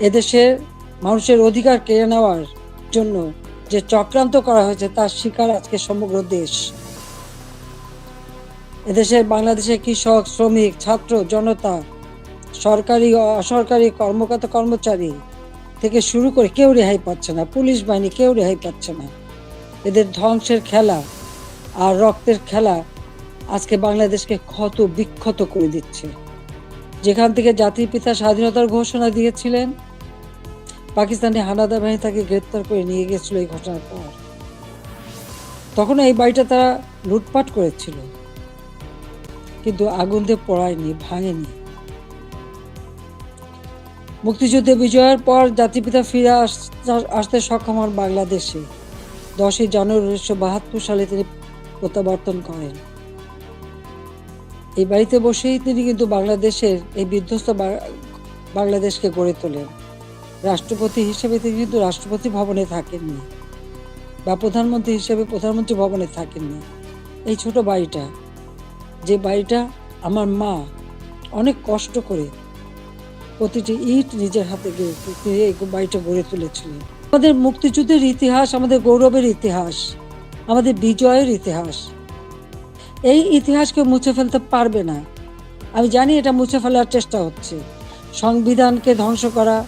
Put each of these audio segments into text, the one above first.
এদেশের মানুষের অধিকার কেড়ে নেওয়ার জন্য যে চক্রান্ত করা হয়েছে, তার শিকার আজকে সমগ্র দেশ। এদেশের বাংলাদেশের কৃষক, শ্রমিক, ছাত্র, জনতা, সরকারি অসরকারি কর্মকর্তা, কর্মচারী থেকে শুরু করে কেউ রেহাই পাচ্ছে না। পুলিশ বাহিনী কেউ রেহাই পাচ্ছে না। এদের ধ্বংসের খেলা আর রক্তের খেলা আজকে বাংলাদেশকে ক্ষত বিক্ষত করে দিচ্ছে। যেখান থেকে জাতির পিতা স্বাধীনতার ঘোষণা দিয়েছিলেন পাকিস্তানি হানাদার বাহিনী তাকে গ্রেপ্তার করে নিয়ে গেছিল এই ঘটনার পর। তখন এই বাড়িটা তারা লুটপাট করেছিল। কিন্তু আগুন দিয়ে পড়ায়নি, ভাঙেনি। মুক্তিযুদ্ধে বিজয়ের পর জাতিপিতা ফিরে আসতে সক্ষম হন বাংলাদেশে। দশই জানুয়ারি উনিশশো বাহাত্তর সালে তিনি প্রত্যাবর্তন করেন। এই বাড়িতে বসেই তিনি কিন্তু বাংলাদেশের এই বিধ্বস্ত বাংলাদেশকে গড়ে তোলেন। রাষ্ট্রপতি হিসেবে তিনি কিন্তু রাষ্ট্রপতি ভবনে থাকেননি বা প্রধানমন্ত্রী হিসেবে প্রধানমন্ত্রী ভবনে থাকেননি। এই ছোট বাড়িটা, যে বাড়িটা আমার মা অনেক কষ্ট করে প্রতিটি ইট নিজের হাতে গিয়ে এই বাড়িটা গড়ে তুলেছিলেন। আমাদের মুক্তিযুদ্ধের ইতিহাস আমাদের গৌরবের ইতিহাস, আমাদের বিজয়ের ইতিহাস। এই ইতিহাসকে মুছে ফেলতে পারবে না। আমি জানি এটা মুছে ফেলার চেষ্টা হচ্ছে। সংবিধানকে ধ্বংস করা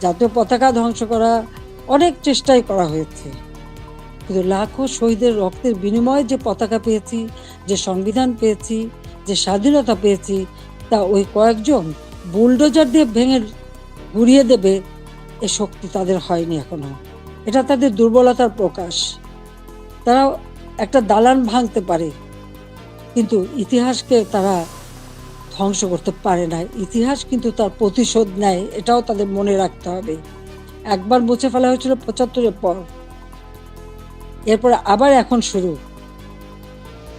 জাতীয় পতাকা ধ্বংস করা অনেক চেষ্টাই করা হয়েছে। কিন্তু লাখো শহীদের রক্তের বিনিময়ে যে পতাকা পেয়েছি, যে সংবিধান পেয়েছি, যে স্বাধীনতা পেয়েছি, তা ওই কয়েকজন বুলডোজার দিয়ে ভেঙে গুড়িয়ে দেবে এ শক্তি তাদের হয়নি এখনও। এটা তাদের দুর্বলতার প্রকাশ। তারা একটা দালান ভাঙতে পারে। কিন্তু ইতিহাসকে তারা ধ্বংস করতে পারে না। ইতিহাস কিন্তু তার প্রতিশোধ নেয়, এটাও তাদের মনে রাখতে হবে। একবার মুছে ফেলা হয়েছিল পঁচাত্তরের পর। এরপরে আবার এখন শুরু।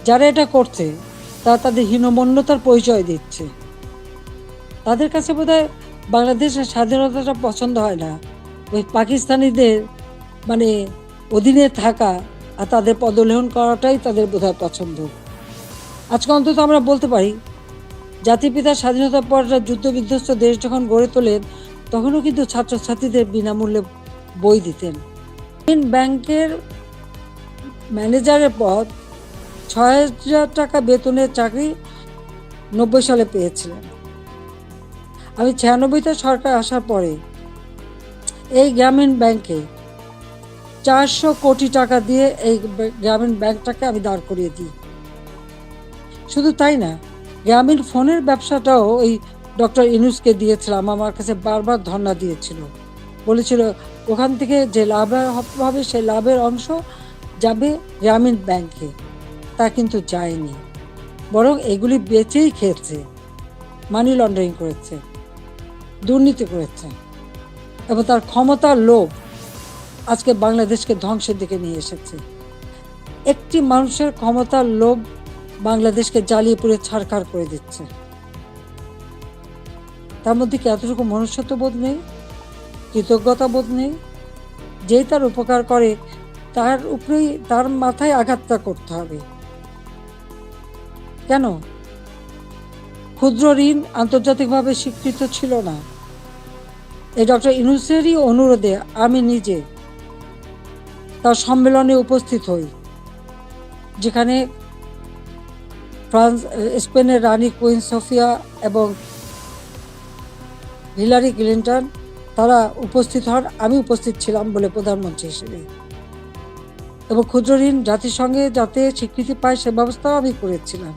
যারা এটা করছে, তারা তাদের হীনমন্যতার পরিচয় দিচ্ছে। তাদের কাছে বোধহয় বাংলাদেশের স্বাধীনতাটা পছন্দ হয় না। ওই পাকিস্তানিদের মানে অধীনে থাকা আর তাদের পদলেহন করাটাই তাদের বোধহয় পছন্দ। আজকে অন্তত আমরা বলতে পারি জাতিপিতার স্বাধীনতার পর যুদ্ধ বিধ্বস্ত দেশ যখন গড়ে তোলেন তখনও কিন্তু ছাত্রছাত্রীদের বিনামূল্যে বই দিতেন। ব্যাংকের ম্যানেজারের পদ ছয় হাজার টাকা বেতনের চাকরি নব্বই সালে পেয়েছিলেন। আমি ছিয়ানব্বইতে সরকার আসার পরে এই গ্রামীণ ব্যাংকে চারশো কোটি টাকা দিয়ে এই গ্রামীণ ব্যাংকটাকে আমি দাঁড় করিয়ে দিই। শুধু তাই না গ্রামীণ ফোনের ব্যবসাটাও ওই ডক্টর ইনুসকে দিয়েছিলাম, আমার কাছে বারবার ধর্ণা দিয়েছিল। বলেছিল, ওখান থেকে যে লাভ হবে সেই লাভের অংশ যাবে গ্রামীণ ব্যাংকে। তা কিন্তু যায়নি। বরং এগুলি বেচেই খেয়েছে মানি লন্ডারিং করেছে, দুর্নীতি করেছে এবং তার ক্ষমতার লোভ আজকে বাংলাদেশকে ধ্বংসের দিকে নিয়ে এসেছে। একটি মানুষের ক্ষমতার লোভ বাংলাদেশকে জ্বালিয়ে পুড়ে ছাড়খাড় করে দিচ্ছে। তার মধ্যে কি এতটুকু মনুষ্যত্ব বোধ নেই? কৃতজ্ঞতা বোধ নেই? যেই তার উপকার করে, তার উপরেই, তার মাথায় আঘাতটা করতে হবে। কেন? ক্ষুদ্র ঋণ আন্তর্জাতিকভাবে স্বীকৃত ছিল না। এই ডক্টর ইনুসেরই অনুরোধে আমি নিজে তার সম্মেলনে উপস্থিত হই, যেখানে ফ্রান্স, স্পেনের রানী কুইন সোফিয়া এবং হিলারি ক্লিন্টন, তারা উপস্থিত হন, আমি উপস্থিত ছিলাম বলে প্রধানমন্ত্রী হিসেবে। এবং ক্ষুদ্র ঋণ জাতিসংঘে যাতে স্বীকৃতি পায় সে ব্যবস্থাও আমি করেছিলাম।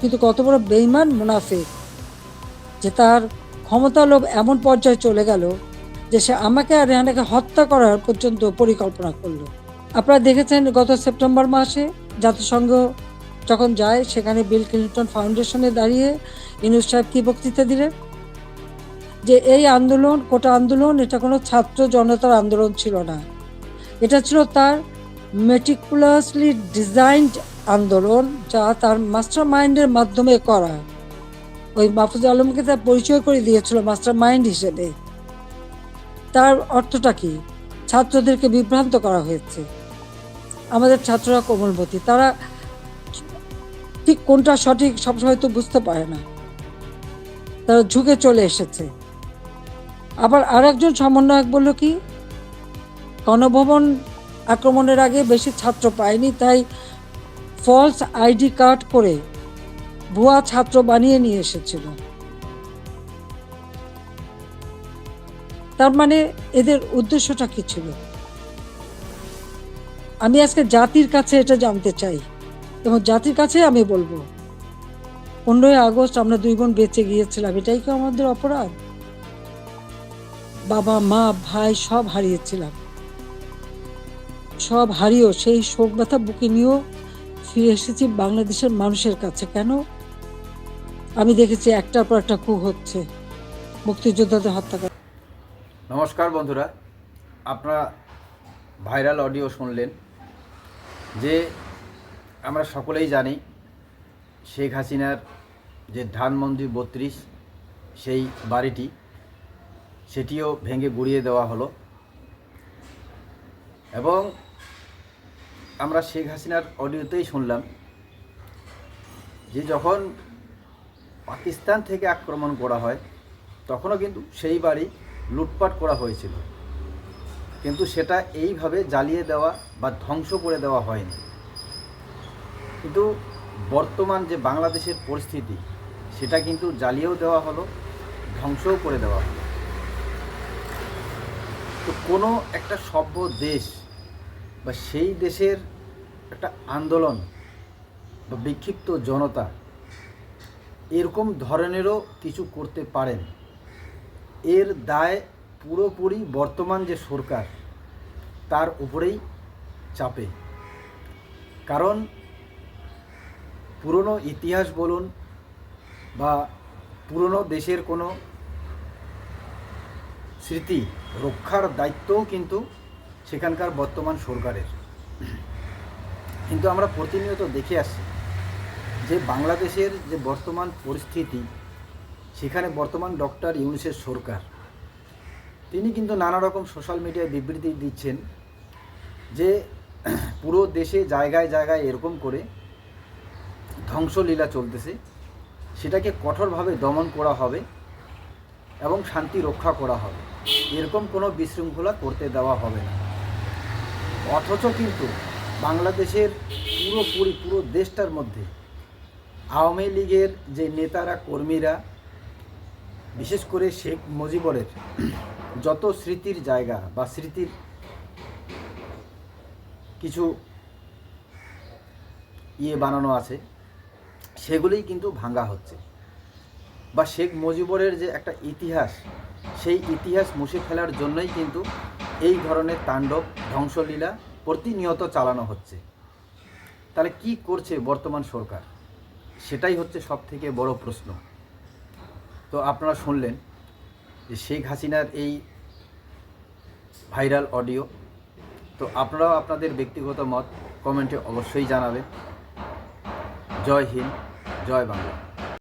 কিন্তু কত বড় বেইমান মুনাফিক যে তার ক্ষমতা লোভ এমন পর্যায়ে চলে গেল যে সে আমাকে আর রেহানাকে হত্যা করার পর্যন্ত পরিকল্পনা করল। আপনারা দেখেছেন গত সেপ্টেম্বর মাসে জাতিসংঘ যখন যায়, সেখানে বিল ক্লিন্টন ফাউন্ডেশনে দাঁড়িয়ে ইনুস সাহেব কি বক্তৃতা দিলেন যে, এই আন্দোলন, কোটা আন্দোলন, এটা কোনো ছাত্র জনতার আন্দোলন ছিল না। এটা ছিল তার মেটিকুলাসলি ডিজাইনড আন্দোলন, যা তার মাস্টার মাইন্ডের মাধ্যমে করা। ওই মাহফুজ আলমকে তার পরিচয় করে দিয়েছিল মাস্টার মাইন্ড হিসেবে। তার অর্থটা কি? ছাত্রদেরকে বিভ্রান্ত করা হয়েছে। আমাদের ছাত্ররা কোমলবতী। তারা ঠিক কোনটা সঠিক সবসময় তো বুঝতে পারে না। তারা ঝুঁকে চলে এসেছে। আবার আর একজন সমন্বয়ক বলল কি, গণভবন আক্রমণের আগে বেশি ছাত্র পায়নি, তাই ফলস আইডি কার্ড করে ভুয়া ছাত্র বানিয়ে নিয়ে এসেছিল। তার মানে এদের উদ্দেশ্যটা কি ছিল? আমি আজকে জাতির কাছে এটা জানতে চাই। এবং জাতির কাছে আমি বলব, পনেরোই আগস্ট আমরা দুই বোন বেঁচে গিয়েছিলাম, এটাই কি আমাদের অপরাধ? বাবা, মা, ভাই সব হারিয়েছিলাম। সব হারিয়েও সেই শোক ব্যথা বুকে নিয়েও ফিরে এসেছি বাংলাদেশের মানুষের কাছে। কেন? আমি দেখেছি একটার পর একটা কু হচ্ছে, মুক্তিযোদ্ধাদের হত্যা করা। নমস্কার বন্ধুরা, আপনারা ভাইরাল অডিও শুনলেন যে আমরা সকলেই জানি শেখ হাসিনার যে ধানমন্দির বত্রিশ, সেই বাড়িটি, সেটিও ভেঙে গুড়িয়ে দেওয়া হলো। এবং আমরা শেখ হাসিনার অডিওতেই শুনলাম যে যখন পাকিস্তান থেকে আক্রমণ করা হয়, তখনও কিন্তু সেই বাড়ি লুটপাট করা হয়েছিল। কিন্তু সেটা এইভাবে জ্বালিয়ে দেওয়া বা ধ্বংস করে দেওয়া হয়নি। কিন্তু বর্তমান যে বাংলাদেশের পরিস্থিতি, সেটা কিন্তু জ্বালিয়েও দেওয়া হলো, ধ্বংসও করে দেওয়া হলো। তো কোনো একটা সভ্য দেশ বা সেই দেশের একটা আন্দোলন বা বিক্ষিপ্ত জনতা এরকম ধরনেরও কিছু করতে পারেন। এর দায় পুরোপুরি বর্তমান যে সরকার, তার উপরেই চাপে। কারণ পুরনো ইতিহাস বলুন বা পুরনো দেশের কোনো স্মৃতি রক্ষার দায়িত্বও কিন্তু সেখানকার বর্তমান সরকারের। কিন্তু আমরা প্রতিনিয়ত দেখে আসছি যে বাংলাদেশের যে বর্তমান পরিস্থিতি, সেখানে বর্তমান ডক্টর ইউনুসের সরকার, তিনি কিন্তু নানা রকম সোশ্যাল মিডিয়ায় বিবৃতি দিচ্ছেন যে পুরো দেশে জায়গায় জায়গায় এরকম করে ধ্বংসলীলা চলতেছে। সেটাকে কঠোরভাবে দমন করা হবে এবং শান্তি রক্ষা করা হবে। এরকম কোনো বিশৃঙ্খলা করতে দেওয়া হবে না। অথচ কিন্তু বাংলাদেশের পুরোপুরি পুরো দেশটার মধ্যে আওয়ামী লীগের যে নেতারা, কর্মীরা, বিশেষ করে শেখ মুজিবরের যত স্মৃতির জায়গা বা স্মৃতির কিছু ইয়ে বানানো আছে সেগুলোই কিন্তু ভাঙ্গা হচ্ছে। বা শেখ মুজিবরের যে একটা ইতিহাস, সেই ইতিহাস মুছে ফেলার জন্যই কিন্তু এই ধরনের তাণ্ডব, ধ্বংসলীলা প্রতিনিয়ত চালানো হচ্ছে। তাহলে কি করছে বর্তমান সরকার? সেটাই হচ্ছে সব থেকে বড় প্রশ্ন। তো আপনারা শুনলেন যে শেখ হাসিনার এই ভাইরাল অডিও। তো আপনারাও আপনাদের ব্যক্তিগত মত কমেন্টে অবশ্যই জানাবেন। জয় হিন্দ। জয় বাংলা।